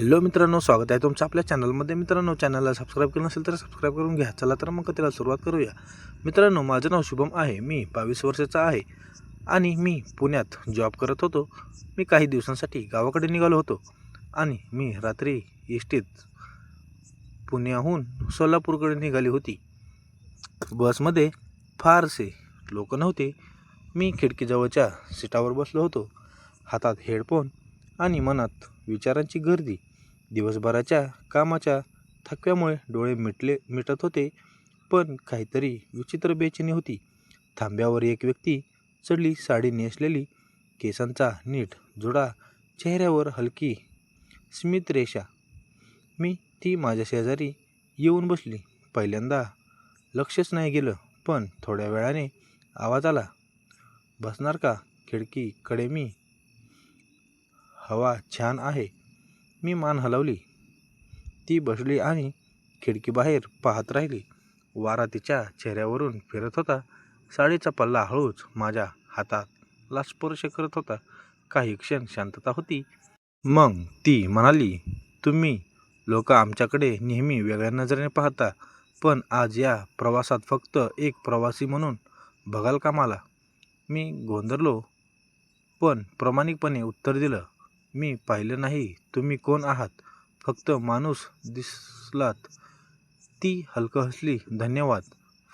Hello मित्रांनो स्वागत आहे तुमचं आपल्या चॅनलमध्ये. मित्रांनो चॅनलला सबस्क्राईब केलं नसेल तर सबस्क्राईब करून घ्या. चला तर मग त्याला सुरुवात करूया. मित्रांनो माझं नाव शुभम आहे. मी बावीस वर्षाचा आहे आणि मी पुण्यात जॉब करत होतो. मी काही दिवसांसाठी गावाकडे निघालो होतो आणि मी रात्री इष्टीत पुण्याहून सोलापूरकडे निघाली होती. बसमध्ये फारसे लोक नव्हते. मी खिडकीजवळच्या सीटावर बसलो होतो. हातात हेडफोन आणि मनात विचारांची गर्दी. दिवसभराच्या कामाच्या थकव्यामुळे डोळे मिटले मिटत होते पण काहीतरी विचित्र बेचैनी होती. थांब्यावर एक व्यक्ती चढली साडी नेसलेली केसांचा नीट जुडा चेहऱ्यावर हलकी स्मित रेषा. मी ती माझ्या शेजारी येऊन बसली. पहिल्यांदा लक्षच नाही गेलं पण थोड्या वेळाने आवाज आला. बसणार का? खिडकीकडे मी. हवा छान आहे. मी मान हलवली. ती बसली आणि खिडकीबाहेर पाहत राहिली. वारा तिच्या चेहऱ्यावरून फिरत होता. साडीचा पल्ला हळूच माझ्या हाताला स्पर्श करत होता. काही क्षण शांतता होती. मग ती म्हणाली तुम्ही लोक आमच्याकडे नेहमी वेगळ्या नजरेने पाहता पण आज या प्रवासात फक्त एक प्रवासी म्हणून बघाल का मला? मी गोंधळलो पण प्रामाणिकपणे उत्तर दिलं मी पाहिलं नाही तुम्ही कोण आहात? फक्त माणूस दिसलात. ती हलकं हसली धन्यवाद.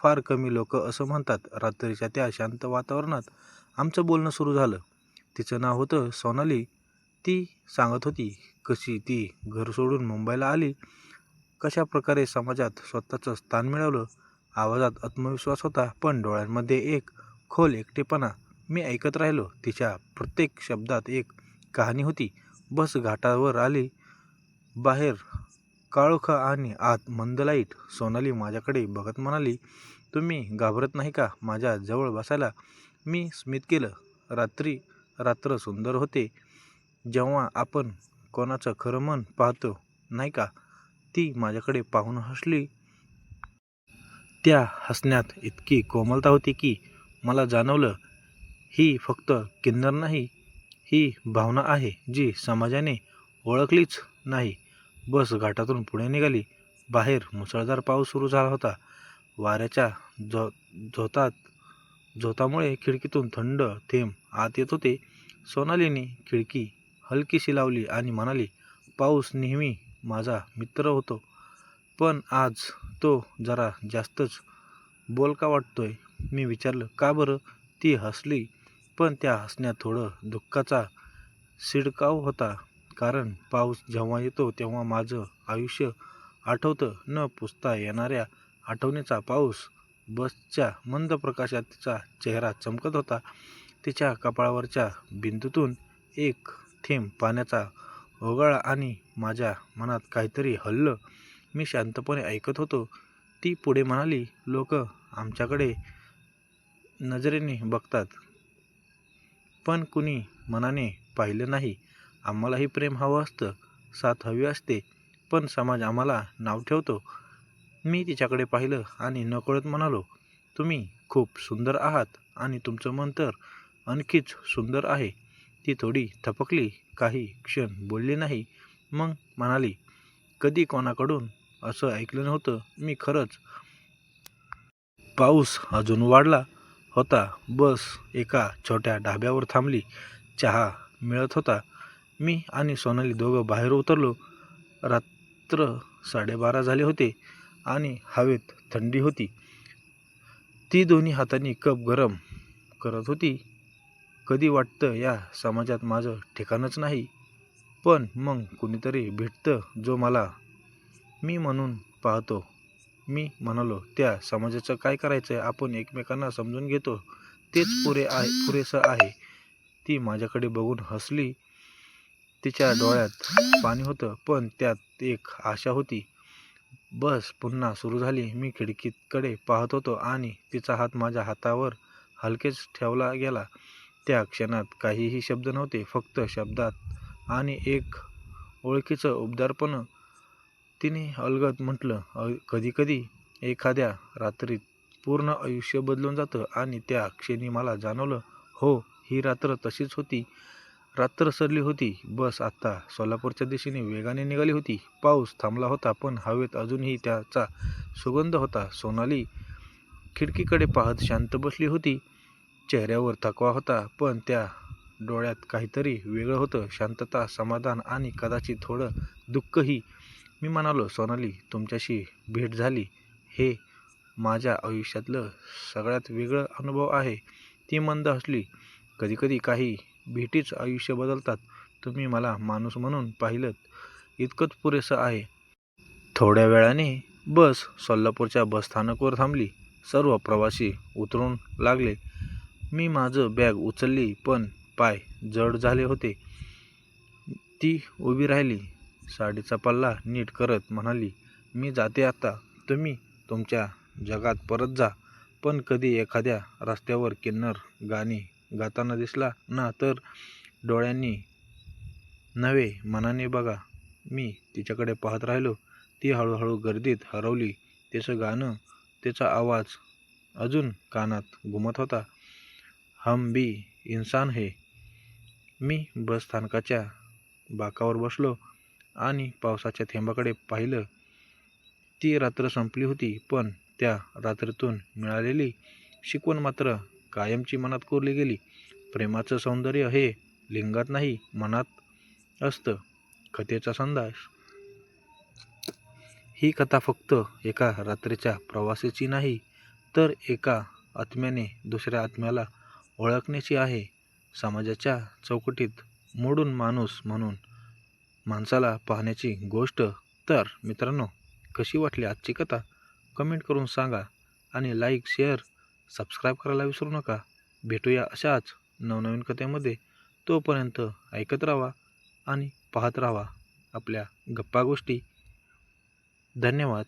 फार कमी लोक असं म्हणतात रात्रीच्या त्या शांत वातावरणात आमचं बोलणं सुरू झालं. तिचं नाव होतं सोनाली. ती सांगत होती कशी ती घर सोडून मुंबईला आली? कशा प्रकारे समाजात स्वतःचं स्थान मिळवलं? आवाजात आत्मविश्वास होता पण डोळ्यांमध्ये एक खोल एकटेपणा. मी ऐकत राहिलो तिच्या प्रत्येक शब्दात एक कहाणी होती. बस घाटावर आली. बाहेर काळोखा आणि आत मंद लाइट. सोनाली माझ्याकडे बघत म्हणाली तुम्ही घाबरत नाही का? माझ्या जवळ बसायला. मी स्मित केलं. रात्री रात्र सुंदर होते. जेव्हा आपण कोणाचं खरं मन पाहतो नाही का? ती माझ्याकडे पाहून हसली. त्या हसण्यात इतकी कोमलता होती की मला जाणवलं ही फक्त किन्नर नाही ही भावना आहे जी समाजाने ओळखलीच नाही. बस घाटातून पुढे निघाली. बाहेर मुसळधार पाऊस सुरू झाला होता. वाऱ्याच्या झो झोतात झोतामुळे खिडकीतून थंड थेंब आत येत होते. सोनालीने खिडकी हलकीशी लावली आणि म्हणाली पाऊस नेहमी माझा मित्र होतो पण आज तो जरा जास्तच बोलका वाटतोय. मी विचारलं का बरं? ती हसली पण त्या हसण्यात थोडं दुःखाचा शिडकाव होता. कारण पाऊस जेव्हा येतो तेव्हा माझं आयुष्य आठवतं. न पुसता येणाऱ्या आठवणीचा पाऊस बसच्या मंद प्रकाशात तिचा चेहरा चमकत होता. तिच्या कपाळावरच्या बिंदूतून एक थेंब पाण्याचा ओघळा आणि माझ्या मनात काहीतरी हल्लं मी शांतपणे ऐकत होतो. ती पुढे म्हणाली लोक आमच्याकडे नजरेने बघतात. पण कुणी मनाने पाहिलं नाही. आम्हालाही प्रेम हवं असतं. साथ हवी असते. पण समाज आम्हाला नाव ठेवतो. मी तिच्याकडे पाहिलं आणि नकळत म्हणालो तुम्ही खूप सुंदर आहात आणि तुमचं मन तर आणखीच सुंदर आहे. ती थोडी थपकली. काही क्षण बोलली नाही. मग म्हणाली कधी कोणाकडून असं ऐकलं नव्हतं. मी खरंच पाऊस अजून वाढला. होता. बस एका छोट्या ढाब्यावर थांबली. चहा मिळत होता. मी आणि सोनाली दोघं बाहेर उतरलो. रात्र साडेबारा झाले होते आणि हवेत थंडी होती. ती दोन्ही हातांनी कप गरम करत होती. कधी वाटतं या समाजात माझं ठिकाणच नाही. पण मग कुणीतरी भेटतं जो मला मी म्हणून पाहतो. मी म्हणालो त्या समाजाचं काय करायचं आपण एकमेकांना समजून घेतो. तेच पुरे आहे पुरेसं आहे. ती माझ्याकडे बघून हसली. तिच्या डोळ्यात पाणी होतं पण त्यात एक आशा होती. बस पुन्हा सुरू झाली. मी खिडकीकडे पाहत होतो आणि तिचा हात माझ्या हातावर हलकेच ठेवला गेला. त्या क्षणात काहीही शब्द नव्हते फक्त शब्दात आणि एक ओळखीचं उबदारपण तिने अलगद म्हटलं कधीकधी एखाद्या रात्रीत पूर्ण आयुष्य बदलून जातं आणि त्या क्षणी मला जाणवलं हो ही रात्र तशीच होती. रात्र सरली होती. बस आत्ता सोलापूरच्या दिशेने वेगाने निघाली होती. पाऊस थांबला होता पण हवेत अजूनही त्याचा सुगंध होता. सोनाली खिडकीकडे पाहत शांत बसली होती. चेहऱ्यावर थकवा होता पण त्या डोळ्यात काहीतरी वेगळं होतं. शांतता समाधान आणि कदाचित थोडं दुःखही मी म्हणालो सोनाली तुमच्याशी भेट झाली. हे माझ्या आयुष्यातलं सगळ्यात वेगळं अनुभव आहे. ती मंद हसली. कधीकधी काही भेटीच आयुष्य बदलतात. तुम्ही मला माणूस म्हणून पाहिलं इतकंच पुरेसं आहे. थोड्या वेळाने बस सोलापूरच्या बसस्थानकावर थांबली. सर्व प्रवासी उतरून लागले. मी माझं बॅग उचलली पण पाय जड झाले होते. ती उभी राहिली. साडीचा पल्ला नीट करत म्हणाली मी जाते आता. तुम्ही तुमच्या जगात परत जा. पण कधी एखाद्या रस्त्यावर किन्नर गाणी गाताना दिसला ना तर डोळ्यांनी नव्हे मनाने बघा. मी तिच्याकडे पाहत राहिलो. ती हळूहळू गर्दीत हरवली. तिचं गाणं तिचा आवाज अजून कानात घुमत होता. हम भी इंसान हे. मी बसस्थानकाच्या बाकावर बसलो. आणि पावसाच्या थेंबाकडे पाहिलं ती रात्र संपली होती पण त्या रात्रीतून मिळालेली शिकवण मात्र कायमची मनात कोरली गेली. प्रेमाचं सौंदर्य हे लिंगात नाही मनात असतं. कथेचा संदेश ही कथा फक्त एका रात्रीच्या प्रवासाची नाही तर एका आत्म्याने दुसऱ्या आत्म्याला ओळखण्याची आहे. समाजाच्या चौकटीत मोडून माणूस म्हणून माणसाला पाहण्याची गोष्ट तर मित्रांनो कशी वाटली आजची कथा? कमेंट करून सांगा आणि लाईक शेअर सबस्क्राईब करायला विसरू नका. भेटूया अशाच नवनवीन कथेमध्ये. तोपर्यंत ऐकत राहा आणि पाहत राहा आपल्या गप्पा गोष्टी. धन्यवाद.